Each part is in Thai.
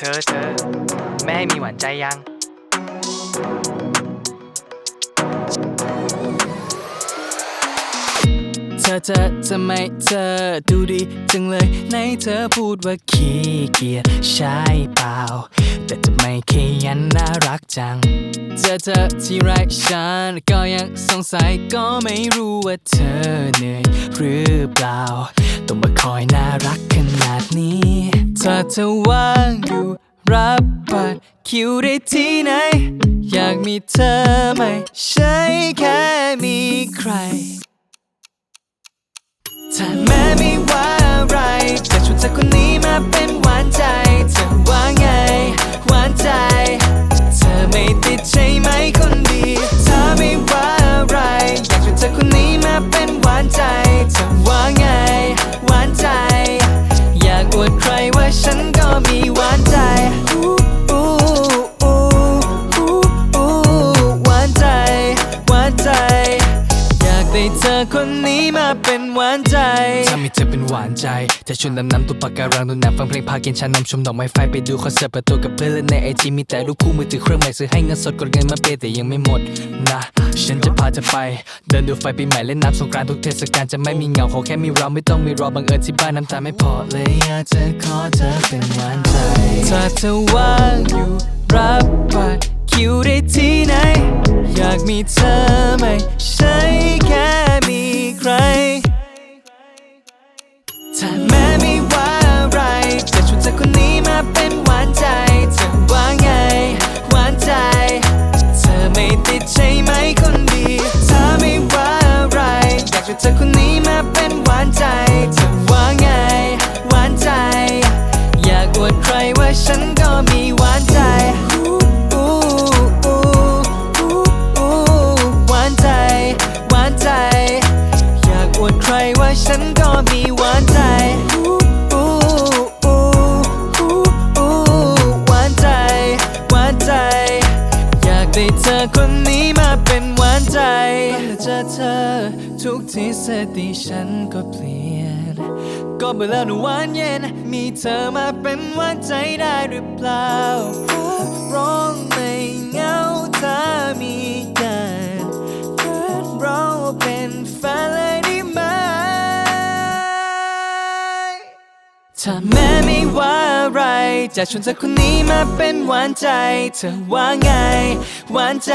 เธอเธอแม่ให้มีหวานใจยัง เธอเธอทำไมเธอดูดีจังเลยในเธอพูดว่าขี้เกียจใช่เปล่า แต่ทำไมขยันน่ารักจัง เจอเธอที่ไรฉันก็ยังสงสัยก็ไม่รู้ว่าเธอเหนื่อยหรือเปล่า ต้องมาคอยน่ารักขนาด นี้เธอเธอว่างอยู่รับบัตรคิวได้ที่ไหน อยากมีเธอไม่ใช่แค่มีใคร ถ้าแม้ไม่ว่า ถ้เธอเป็นหวานใจจะชวนดำน้ำตัวปากการังดูหนังฟังเพลงพากินชานมชมดอกไม้ไฟไปดูคอนเสิร์ตเปิดตัวกับเพื่อนและในไอจีมีแต่รูปคู่มือถือเครื่องใหม่ซื้อให้เงินสดกดเงินมาเปย์แต่ยังไม่หมดนะฉันจะพาเธอไป เดินดูไฟปีใหม่เล่นน้ำสงกรานต์ทุกเทศกาลจะไม่มีเหงาขอแค่มีเราไม่ต้องมีรอบังเอิญที่บ้านน้ำตาไม่พอเลยอยากจะขอเธอเป็นหวานใจถ้าเธอว่างอยู่รับบัตรคิวได้ที่ไหน อยากมีเธอไม่ใช่แค่มีใคร ใช่ไหมคนดีถ้าไม่ว่าอะไร อยากชวนเธอคนนี้มาเป็นหวานใจเธอว่าไงหวานใจ อยากอวดใครว่าฉันก็มีหวานใจหวานใจหวานใจอยากอวดใครว่าฉันก็มี ได้เธอคนนี้มาเป็นหวานใจเมื่เจอเธอ ทุกทีสติฉันก็เปลี่ยน ก็เบื่อแล้วนะหวานเย็น มีเธอมาเป็นหวานใจได้หรือเปล่าร้อง ถ้าแม้ไม่ว่าอะไร จะชวนเธอคนนี้มาเป็นหวานใจ เธอว่าไง หวานใจ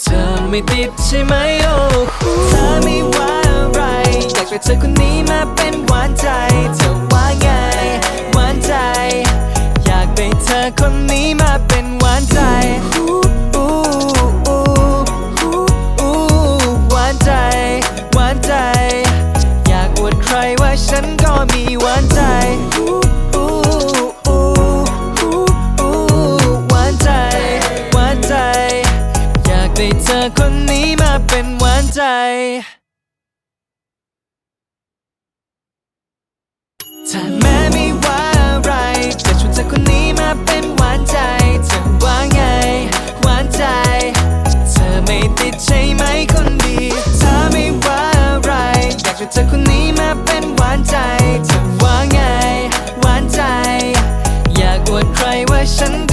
เธอไม่ติดใช่ไหมโอ้หูถ้าไม่ว่าอะไร อยากให้เธอคนนี้มาเป็นหวานใจ เธอว่าไง หวานใจ อยากได้เธอคนนี้มาเป็นหวานใจอู้อู้อู้อู้หวานใจ หวานใจ อยากอวดใครว่าฉันก็มีหวานใจ ถ้าแม้ไม่ว่าอะไร จะชวนเธอคนนี้มาเป็นหวานใจ เธอว่าไง หวานใจ เธอไม่ติดใช่ไหมคนดีถ้าไม่ว่าอะไร อยากชวนเธอคนนี้มาเป็นหวานใจ เธอว่าไง หวานใจ อยากอวดใครว่าฉัน